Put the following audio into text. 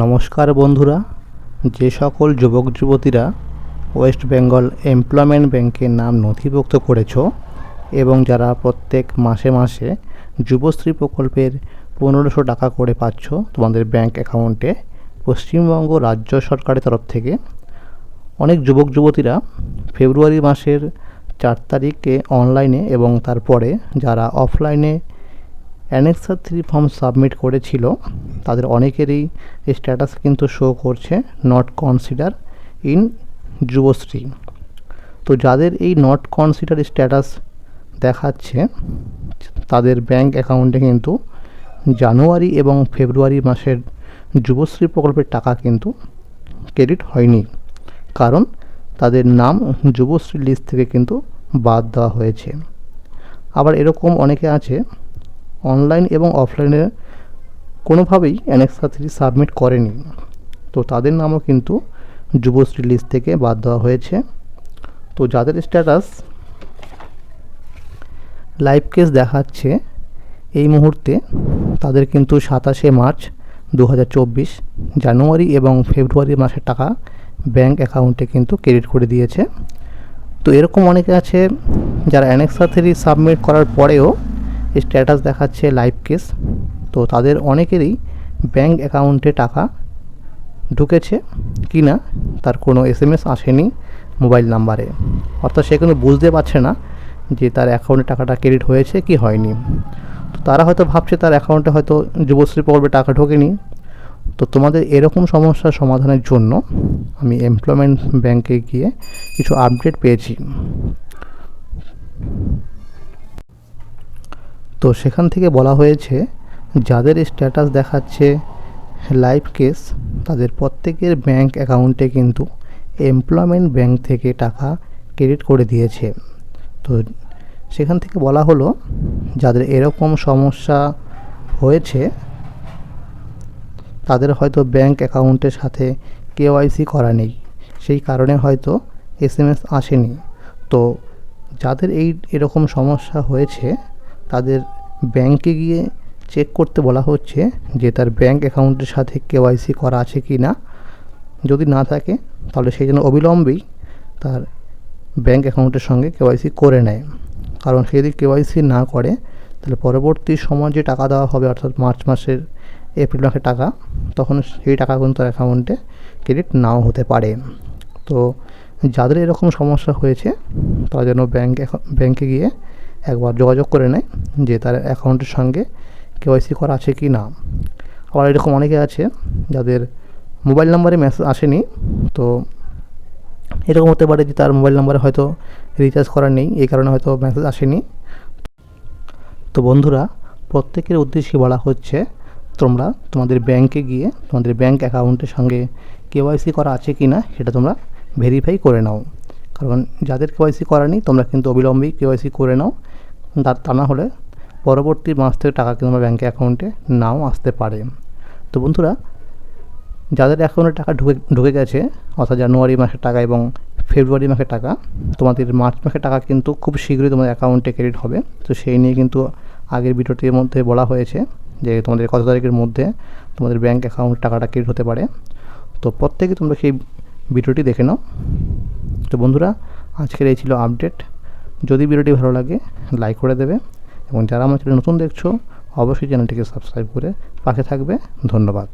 নমস্কার বন্ধুরা, যে সকল যুবক যুবতীরা ওয়েস্ট বেঙ্গল এমপ্লয়মেন্ট ব্যাংকের নাম নথিভুক্ত করেছ এবং যারা প্রত্যেক মাসে মাসে যুবশ্রী প্রকল্পের পনেরোশো টাকা করে পাচ্ছ তোমাদের ব্যাংক অ্যাকাউন্টে, পশ্চিমবঙ্গ রাজ্য সরকারের তরফ থেকে, অনেক যুবক যুবতীরা ফেব্রুয়ারি মাসের চার তারিখে অনলাইনে এবং তারপরে যারা অফলাইনে অ্যানেক্সার থ্রি ফর্ম সাবমিট করেছিল, তাদের অনেকেরই স্ট্যাটাস কিন্তু শো করছে নট কনসিডার ইন যুবশ্রী তো যাদের এই নট কনসিডার স্ট্যাটাস দেখাচ্ছে, তাদের ব্যাংক অ্যাকাউন্টে কিন্তু জানুয়ারি এবং ফেব্রুয়ারি মাসের যুবশ্রী প্রকল্পের টাকা কিন্তু ক্রেডিট হয়নি। কারণ তাদের নাম যুবশ্রী লিস্ট থেকে কিন্তু বাদ দেওয়া হয়েছে। আবার এরকম অনেকে আছে অনলাইন এবং অফলাইনে কোনোভাবেই অ্যানেক্সা থ্রি সাবমিট করেনি। তো তাদের নামও কিন্তু যুবশ্রী লিস্ট থেকে বাদ দেওয়া হয়েছে। তো যাদের স্ট্যাটাস লাইভ কেস দেখাচ্ছে এই মুহূর্তে, তাদের কিন্তু সাতাশে মার্চ দু হাজার চব্বিশ, জানুয়ারি এবং ফেব্রুয়ারি মাসের টাকা ব্যাংক অ্যাকাউন্টে কিন্তু ক্রেডিট করে দিয়েছে। তো এরকম অনেকে আছে যারা অ্যানেক্সা থ্রি সাবমিট করার পরেও স্ট্যাটাস দেখাচ্ছে লাইভ কেস তো তাদের অনেকেরই ব্যাঙ্ক অ্যাকাউন্টে টাকা ঢুকেছে কি না তার কোনো এস এম এস আসেনি মোবাইল নাম্বারে অর্থাৎ সে কিন্তু বুঝতে পারছে না যে তার অ্যাকাউন্টে টাকাটা ক্রেডিট হয়েছে কি হয়নি। তো তারা হয়তো ভাবছে তার অ্যাকাউন্টে হয়তো যুবশ্রী প্রকল্পে টাকা ঢোকেনি। তো তোমাদের এরকম সমস্যার সমাধানের জন্য আমি এমপ্লয়মেন্ট ব্যাংকে গিয়ে কিছু আপডেট পেয়েছি। তো সেখান থেকে বলা হয়েছে, যাদের স্ট্যাটাস দেখাচ্ছে লাইভ কেস তাদের প্রত্যেকের ব্যাংক অ্যাকাউন্টে কিন্তু এমপ্লয়মেন্ট ব্যাংক থেকে টাকা ক্রেডিট করে দিয়েছে। তো সেখান থেকে বলা হলো, যাদের এরকম সমস্যা হয়েছে, তাদের হয়তো ব্যাংক অ্যাকাউন্টের সাথে কেওয়াইসি করা নেই। সেই কারণে হয়তো এস এম এস আসেনি। তো যাদের এই এরকম সমস্যা হয়েছে, তাদের ব্যাংকে গিয়ে চেক করতে বলা হচ্ছে যে তার ব্যাংক অ্যাকাউন্টের সাথে কেওয়াইসি করা আছে কি না। যদি না থাকে, তাহলে সেই জন্য অবিলম্বেই তার ব্যাংক অ্যাকাউন্টের সঙ্গে কেওয়াইসি করে নেয়। কারণ সে যদি কেওয়াইসি না করে, তাহলে পরবর্তী সময় যে টাকা দেওয়া হবে, অর্থাৎ মার্চ মাসের এপ্রিল মাসের টাকা, তখন সেই টাকা কিন্তু তার অ্যাকাউন্টে ক্রেডিট নাও হতে পারে। তো যাদের এরকম সমস্যা হয়েছে, তারা যেন ব্যাংক ব্যাংকে গিয়ে একবার যোগাযোগ করে নেয় যে তার অ্যাকাউন্টের সঙ্গে কেওয়াইসি করা আছে কি না। আবার এরকম অনেকে আছে যাদের মোবাইল নাম্বারে মেসেজ আসেনি, তো এরকম হতে পারে যে তার মোবাইল নাম্বারে হয়তো রিচার্জ করা নেই, এই কারণে হয়তো মেসেজ আসেনি। তো বন্ধুরা, প্রত্যেকের উদ্দেশ্যে বলা হচ্ছে, তোমরা তোমাদের ব্যাংকে গিয়ে তোমাদের ব্যাংক অ্যাকাউন্টের সঙ্গে কেওয়াইসি করা আছে কি না সেটা তোমরা ভেরিফাই করে নাও। কারণ যাদের কেওয়াইসি করা নেই, তোমরা কিন্তু অবিলম্বেই কেওয়াইসি করে নাও। তা না হলে পরবর্তী মাস থেকে টাকা কিন্তু আমার ব্যাঙ্কে অ্যাকাউন্টে নাও আসতে পারে। তো বন্ধুরা, যাদের অ্যাকাউন্টে টাকা ঢুকে ঢুকে গেছে, অর্থাৎ জানুয়ারি মাসের টাকা এবং ফেব্রুয়ারি মাসের টাকা, তোমাদের মার্চ মাসের টাকা কিন্তু খুব শীঘ্রই তোমাদের অ্যাকাউন্টে ক্রেডিট হবে। তো সেই নিয়ে কিন্তু আগের ভিডিওটির মধ্যে বলা হয়েছে যে তোমাদের কত তারিখের মধ্যে তোমাদের ব্যাঙ্ক অ্যাকাউন্ট টাকাটা ক্রেডিট হতে পারে। তো প্রত্যেকে তোমরা সেই ভিডিওটি দেখে নাও। তো বন্ধুরা, আজকের এই ছিল আপডেট যদি ভিডিওটি ভালো লাগে লাইক করে দেবে এবং যারা আমার চ্যানেল নতুন দেখছ, অবশ্যই চ্যানেলটিকে সাবস্ক্রাইব করে পাশে থাকবে। ধন্যবাদ।